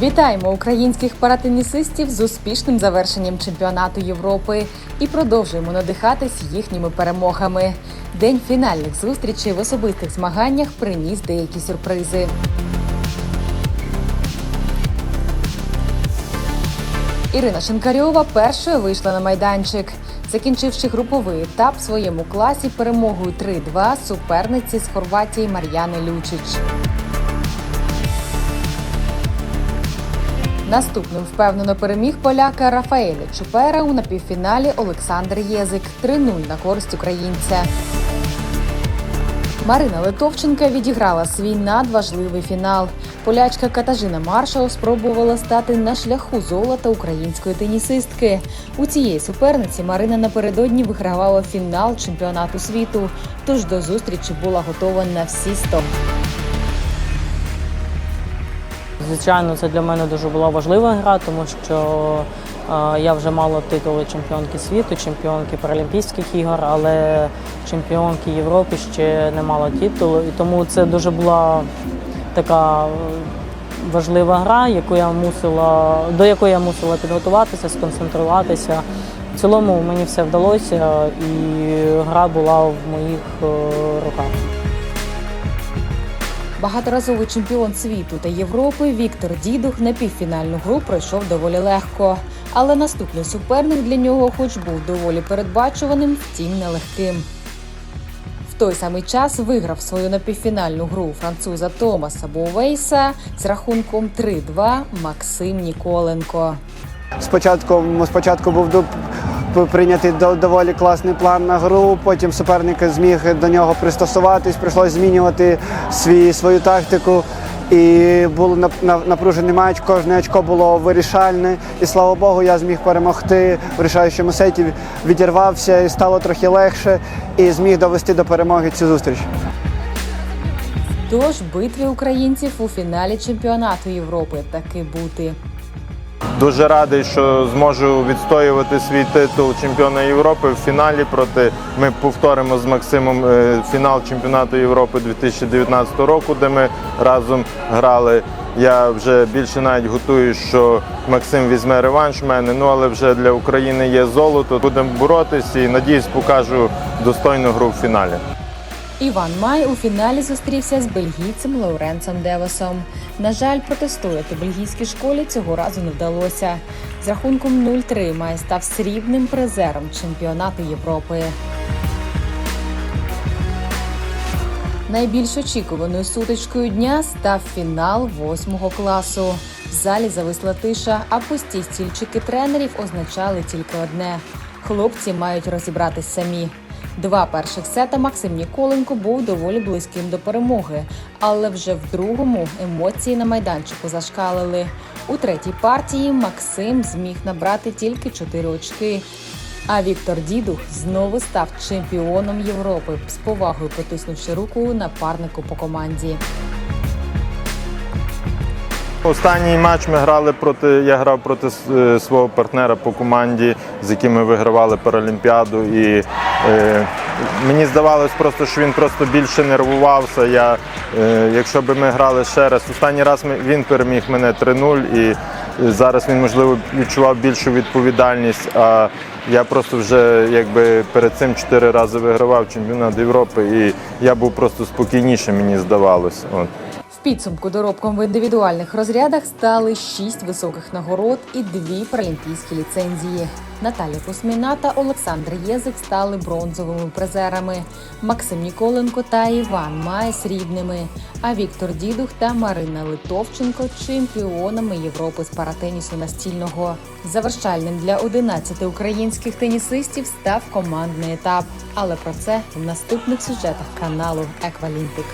Вітаємо українських паратенісистів з успішним завершенням чемпіонату Європи і продовжуємо надихатись їхніми перемогами. День фінальних зустрічей в особистих змаганнях приніс деякі сюрпризи. Ірина Шинкарьова першою вийшла на майданчик. Закінчивши груповий етап в своєму класі перемогою 3-2 суперниці з Хорватії Мар'яни Лючич. Наступним впевнено переміг поляка Рафаеля Чупера у напівфіналі Олександр Єзик 3-0 на користь українця. Марина Литовченка відіграла свій надважливий фінал. Полячка Катажина Маршал спробувала стати на шляху золота української тенісистки. У цієї суперниці Марина напередодні вигравала фінал чемпіонату світу, тож до зустрічі була готова на всі 100. Звичайно, це для мене дуже була важлива гра, тому що е, я вже мала титули чемпіонки світу, чемпіонки Паралімпійських ігор, але чемпіонки Європи ще не мала титулу. І тому це дуже була така е, важлива гра, яку я мусила, до якої я мусила підготуватися, сконцентруватися. В цілому мені все вдалося, і гра була в моїх е, руках. Багаторазовий чемпіон світу та Європи Віктор Дідух на півфінальну гру пройшов доволі легко. Але наступний суперник для нього, хоч був доволі передбачуваним, втім нелегким. В той самий час виграв свою напівфінальну гру француза Томаса Боувейса з рахунком 3-2 Максим Ніколенко. Спочатку, спочатку був п- прийнятий доволі класний план на гру. Потім суперник зміг до нього пристосуватись, прийшлось змінювати свій, свою тактику. І був напружений матч, кожне очко було вирішальне. І слава Богу, я зміг перемогти в вирішаючому сеті, відірвався і стало трохи легше, і зміг довести до перемоги цю зустріч. Тож битві українців у фіналі чемпіонату Європи таки бути. Дуже радий, що зможу відстоювати свій титул чемпіона Європи в фіналі проти. Ми повторимо з Максимом е, фінал чемпіонату Європи 2019 року, де ми разом грали. Я вже більше навіть готую, що Максим візьме реванш в мене. Ну але вже для України є золото. Будемо боротися і надіюсь, покажу достойну гру в фіналі. Іван Май у фіналі зустрівся з бельгійцем Лауренцем Девосом. На жаль, протистояти бельгійській школі цього разу не вдалося. З рахунком 0-3 Май став срібним призером чемпіонату Європи. Найбільш очікуваною сутичкою дня став фінал восьмого класу. В залі зависла тиша, а пусті стільчики тренерів означали тільки одне: хлопці мають розібратись самі. Два перших сета Максим Ніколенко був доволі близьким до перемоги, але вже в другому емоції на майданчику зашкалили. У третій партії Максим зміг набрати тільки 4 очки. А Віктор Дідух знову став чемпіоном Європи з повагою потиснувши руку напарнику по команді. Останній матч ми грали проти. Я грав проти е, свого партнера по команді, з яким ми вигравали Паралімпіаду. І е, мені здавалось просто, що він просто більше нервувався. Я, е, якщо б ми грали ще раз, останній раз ми, він переміг мене 3-0, і зараз він, можливо, відчував більшу відповідальність. А я просто вже якби перед цим чотири рази вигравав чемпіонат Європи, і я був просто спокійніше, мені здавалось. От. Підсумку доробком в індивідуальних розрядах стали шість високих нагород і дві паралімпійські ліцензії. Наталя Кусміна та Олександр Єзик стали бронзовими призерами. Максим Ніколенко та Іван Май срібними. А Віктор Дідух та Марина Литовченко чемпіонами Європи з паратенісу настільного. Завершальним для 11 українських тенісистів став командний етап. Але про це в наступних сюжетах каналу Еквалімпік.